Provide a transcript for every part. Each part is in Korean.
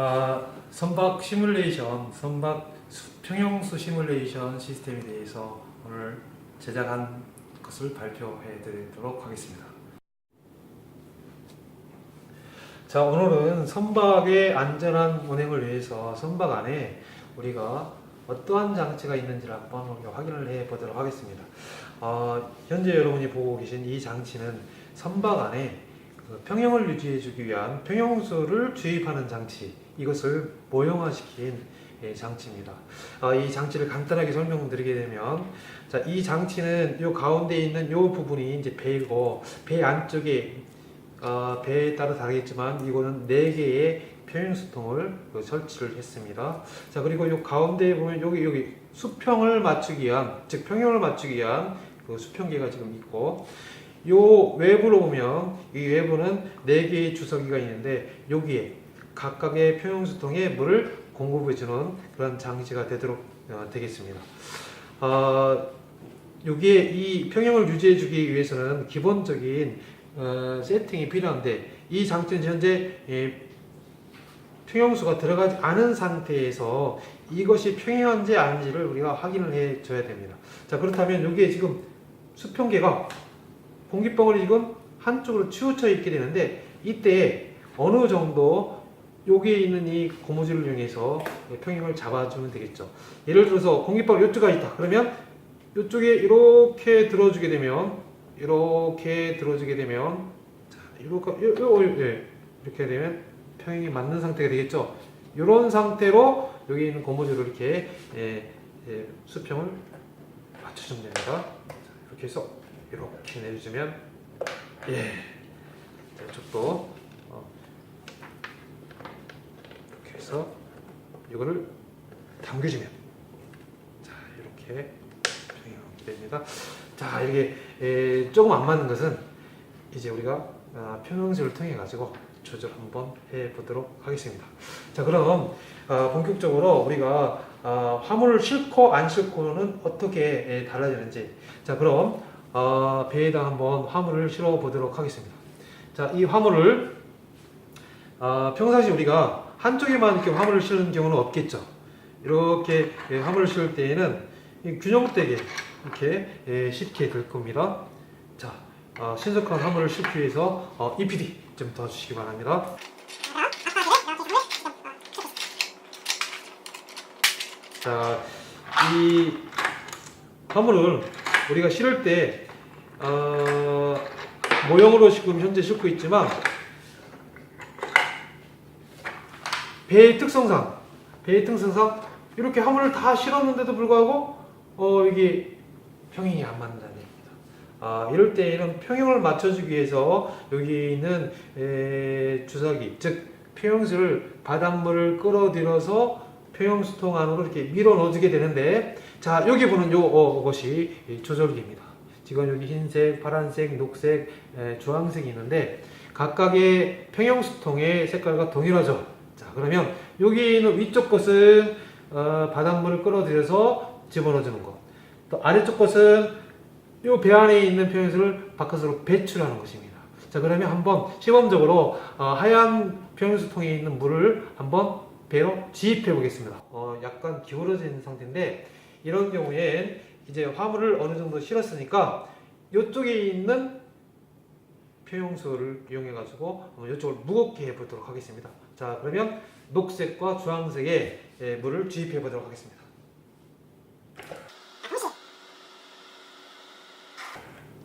아, 선박 시뮬레이션, 선박 수- 평형수 시뮬레이션 시스템에 대해서 오늘 제작한 것을 발표해 드리도록 하겠습니다. 자, 오늘은 선박의 안전한 운행을 위해서 선박 안에 우리가 어떠한 장치가 있는지를 한번 확인을 해 보도록 하겠습니다. 어, 현재 여러분이 보고 계신 이 장치는 선박 안에 그 평형을 유지해 주기 위한 평형수를 주입하는 장치 이것을 모형화시킨 예, 장치입니다. 아, 이 장치를 간단하게 설명드리게 되면 자, 이 장치는 요 가운데 있는 요 부분이 이제 배이고 배 안쪽에 어, 배에 따라 다르겠지만 이거는 네 개의 평형수통을 그 설치를 했습니다. 자 그리고 요 가운데에 보면 여기 여기 수평을 맞추기 위한 즉 평형을 맞추기 위한 그 수평계가 지금 있고 요 외부로 보면 이 외부는 네 개의 주석이가 있는데 여기에 각각의 평형수통에 물을 공급해주는 그런 장치가 되도록 어, 되겠습니다. 어, 여기에 이 평형을 유지해주기 위해서는 기본적인 어, 세팅이 필요한데 이 장치는 현재 예, 평형수가 들어가지 않은 상태에서 이것이 평형한지 아닌지를 우리가 확인을 해 줘야 됩니다. 자 그렇다면 여기에 지금 수평계가 공기방울이 지금 한쪽으로 치우쳐 있게 되는데 이때 어느 정도 여기에 있는 이 고무줄을 이용해서 평형을 잡아주면 되겠죠. 예를 들어서 공기방울 이쪽가 있다. 그러면 이쪽에 이렇게 들어주게 되면 이렇게 들어주게 되면 자 이렇게 예. 이렇게 되면 평형이 맞는 상태가 되겠죠. 이런 상태로 여기 있는 고무줄을 이렇게 예, 예, 수평을 맞춰주면 됩니다. 자, 이렇게 해서 이렇게 내려주면 예, 자, 이쪽도 어, 해서 이거를 당겨주면 자 이렇게 평형이 됩니다. 자 이렇게 에, 조금 안 맞는 것은 이제 우리가 아, 평형수를 통해 가지고 조절 한번 해 보도록 하겠습니다. 자 그럼 아, 본격적으로 우리가 아, 화물을 싣고 안 싣고는 어떻게 에, 달라지는지 자 그럼 어, 배에다 한번 화물을 실어 보도록 하겠습니다. 자 이 화물을 아, 평상시 우리가 한쪽에만 이렇게 화물을 실는 경우는 없겠죠. 이렇게 예, 화물을 실을 때에는 이 균형되게 이렇게 예, 싣게 될 겁니다. 자, 어, 신속한 화물을 싣기 위해서 어, EPD 좀 도와주시기 바랍니다. 자, 이 화물을 우리가 실을 때 어, 모형으로 지금 현재 싣고 있지만 배의 특성상 배의 특성상 이렇게 화물을 다 실었는데도 불구하고 어, 이게 평형이 안 맞는다는 얘기입니다. 아, 이럴 때에는 평형을 맞춰주기 위해서 여기 있는 에, 주사기 즉 평형수를 바닷물을 끌어들여서 평형수통 안으로 이렇게 밀어 넣어주게 되는데 자 여기 보는 요 어, 것이 이 조절기입니다. 지금 여기 흰색, 파란색, 녹색, 에, 주황색이 있는데 각각의 평형수통의 색깔과 동일하죠. 자 그러면 여기 있는 위쪽 것은 어, 바닷물을 끌어들여서 집어넣어주는 것. 또 아래쪽 것은 이 배 안에 있는 평형수를 바깥으로 배출하는 것입니다. 자 그러면 한번 시범적으로 어, 하얀 평형수통에 있는 물을 한번 배로 지입해 보겠습니다. 어, 약간 기울어진 상태인데 이런 경우엔 이제 화물을 어느 정도 실었으니까 이쪽에 있는 평형수를 이용해 가지고 이쪽을 무겁게 해 보도록 하겠습니다. 자 그러면 녹색과 주황색의 예, 물을 주입해 보도록 하겠습니다.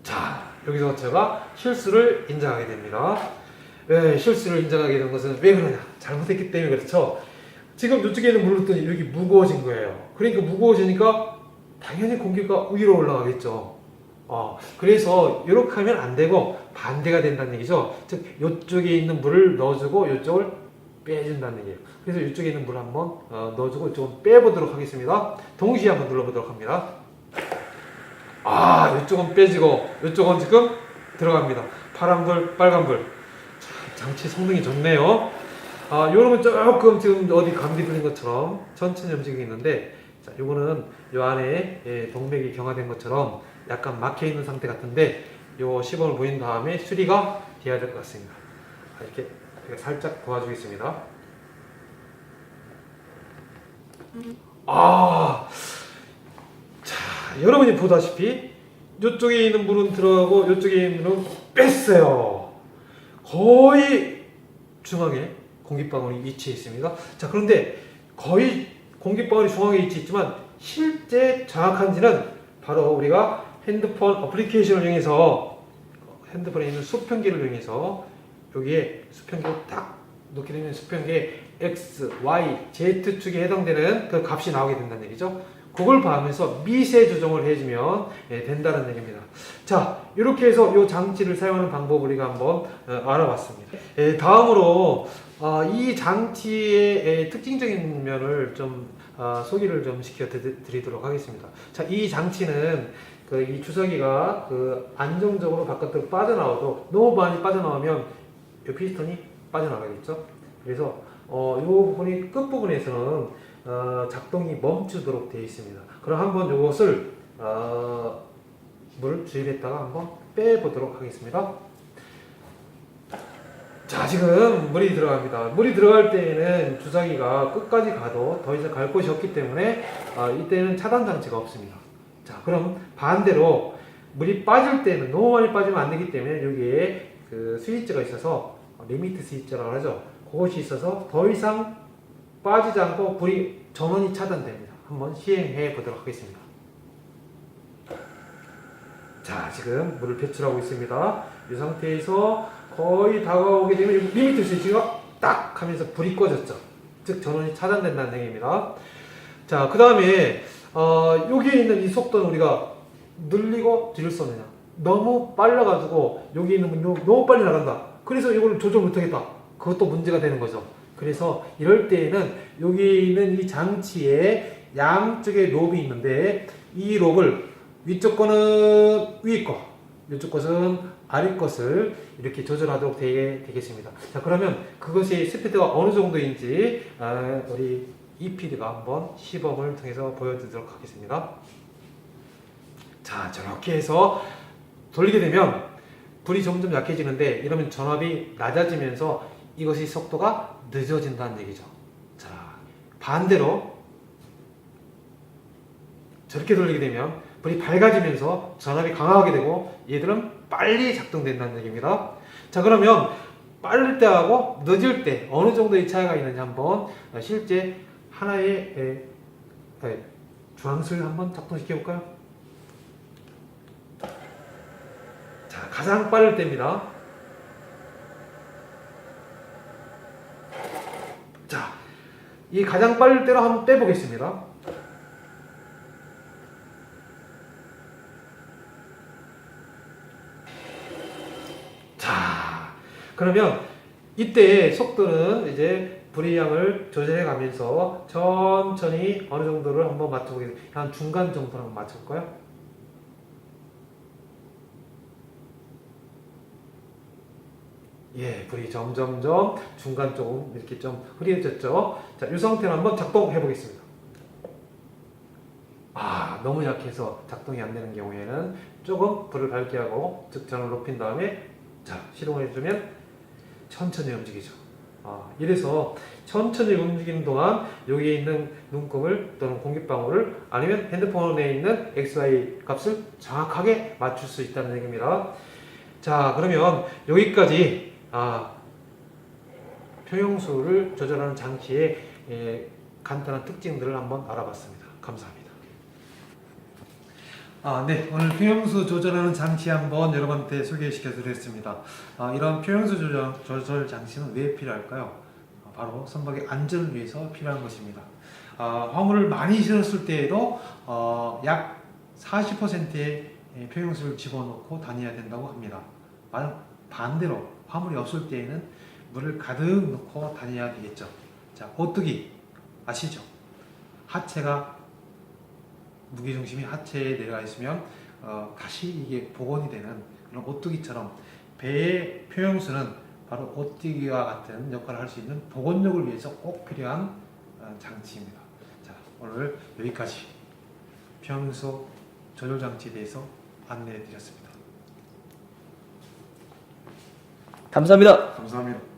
자 여기서 제가 실수를 인정하게 됩니다. 왜 실수를 인정하게 된 것은 왜 그러냐? 잘못했기 때문에 그렇죠. 지금 이쪽에 있는 물을 넣더니 여기 무거워진 거예요. 그러니까 무거워지니까 당연히 공기가 위로 올라가겠죠. 어, 그래서 이렇게 하면 안 되고 반대가 된다는 얘기죠. 즉 이쪽에 있는 물을 넣어주고 이쪽을 빼준다는 얘기예요. 그래서 이쪽에 있는 물을 한번 어, 넣어주고 이쪽은 빼보도록 하겠습니다. 동시에 한번 눌러보도록 합니다. 아, 이쪽은 빼지고 이쪽은 지금 들어갑니다. 파란불, 빨간불. 장치 성능이 좋네요. 아, 요러면 조금 지금 어디 감기 들린 것처럼 천천히 움직이고 있는데, 자, 요거는 요 안에 예, 동맥이 경화된 것처럼 약간 막혀 있는 상태 같은데, 요 시범을 보인 다음에 수리가 돼야 될 것 같습니다. 자, 이렇게 제가 살짝 도와주겠습니다. 아, 자, 여러분이 보다시피 이쪽에 있는 물은 들어가고 이쪽에 있는 물은 뺐어요. 거의 중앙에 공기방울이 위치해 있습니다. 자, 그런데 거의 공기방울이 중앙에 위치했지만 실제 정확한지는 바로 우리가 핸드폰 어플리케이션을 이용해서 핸드폰에 있는 수평기를 이용해서 여기에 수평기를 딱 놓게 되면 수평기에 X, Y, Z 축에 해당되는 그 값이 나오게 된다는 얘기죠. 그걸 봐하면서 미세 조정을 해주면 예, 된다는 얘기입니다. 자, 이렇게 해서 이 장치를 사용하는 방법을 우리가 한번 어, 알아봤습니다. 예, 다음으로 어, 이 장치의 예, 특징적인 면을 좀 아, 소개를 좀 시켜 드리- 드리도록 하겠습니다. 자, 이 장치는 그 이 주사기가 그 안정적으로 바깥으로 빠져나와도 너무 많이 빠져나오면 이 피스톤이 빠져나가겠죠. 그래서 어, 이 부분이 끝 부분에서는 어, 작동이 멈추도록 되어 있습니다. 그럼 한번 이것을 어, 물 주입했다가 한번 빼보도록 하겠습니다. 자 지금 물이 들어갑니다. 물이 들어갈 때에는 주사기가 끝까지 가도 더 이상 갈 곳이 없기 때문에 아, 이때는 차단 장치가 없습니다. 자 그럼 반대로 물이 빠질 때는 너무 많이 빠지면 안 되기 때문에 여기에 그 스위치가 있어서 리미트 스위치라고 하죠. 그것이 있어서 더 이상 빠지지 않고 불이 전원이 차단됩니다. 한번 시행해 보도록 하겠습니다. 자 지금 물을 배출하고 있습니다. 이 상태에서 거의 다가오게 되면 리미트 스위치가 딱 하면서 불이 꺼졌죠. 즉 전원이 차단된다는 얘기입니다. 자, 그 다음에 어, 여기에 있는 이 속도는 우리가 늘리고 줄일 수 없느냐. 너무 빨라가지고 여기 있는 분 요- 너무 빨리 나간다. 그래서 이걸 조절 못하겠다. 그것도 문제가 되는 거죠. 그래서 이럴 때에는 여기 있는 이 장치에 양쪽에 롭이 있는데 이 롭을 위쪽 거는 위 거, 이쪽 것은 아래 것을 이렇게 조절하도록 되게 되겠습니다. 자 그러면 그것이 스피드가 어느 정도인지 아, 우리 EPD가 한번 시범을 통해서 보여드리도록 하겠습니다. 자 저렇게 해서 돌리게 되면 불이 점점 약해지는데 이러면 전압이 낮아지면서 이것이 속도가 늦어진다는 얘기죠. 자 반대로 저렇게 돌리게 되면 불이 밝아지면서 전압이 강하게 되고 얘들은 빨리 작동된다는 얘기입니다. 자 그러면 빠를 때하고 늦을 때 어느 정도의 차이가 있는지 한번 실제 하나의 에, 에, 주황수를 한번 작동시켜 볼까요? 자 가장 빠를 때입니다. 자, 이 가장 빠를 때로 한번 빼보겠습니다. 자, 그러면 이때 속도는 이제 불의 양을 조절해 가면서 천천히 어느 정도를 한번 맞춰보겠습니다. 한 중간 정도로 한번 맞춰볼까요? 예, 불이 점점점 중간 조금 이렇게 좀 흐려졌죠. 자, 이 상태로 한번 작동해 보겠습니다. 아, 너무 약해서 작동이 안 되는 경우에는 조금 불을 밝게 하고 즉전을 높인 다음에 자, 시동을 해주면 천천히 움직이죠. 아, 이래서 천천히 움직이는 동안 여기에 있는 눈금을 또는 공기방울을 아니면 핸드폰에 있는 XY 값을 정확하게 맞출 수 있다는 얘기입니다. 자, 그러면 여기까지 아, 평형수를 조절하는 장치의 예, 간단한 특징들을 한번 알아봤습니다. 감사합니다. 아, 네. 오늘 평형수 조절하는 장치 한번 여러분한테 소개시켜 드렸습니다. 아, 이런 평형수 조절, 조절 장치는 왜 필요할까요? 아, 바로 선박의 안전을 위해서 필요한 것입니다. 아, 화물을 많이 실었을 때에도 어, 약 40%의 평형수를 집어넣고 다녀야 된다고 합니다. 만- 반대로 화물이 없을 때에는 물을 가득 넣고 다녀야 되겠죠. 자, 오뚜기 아시죠? 하체가 무게 중심이 하체에 내려가 있으면 어, 다시 이게 복원이 되는 그런 오뚜기처럼 배의 표형수는 바로 오뚜기와 같은 역할을 할 수 있는 복원력을 위해서 꼭 필요한 어, 장치입니다. 자, 오늘 여기까지 평수 조절 장치에 대해서 안내해 드렸습니다. 감사합니다. 감사합니다.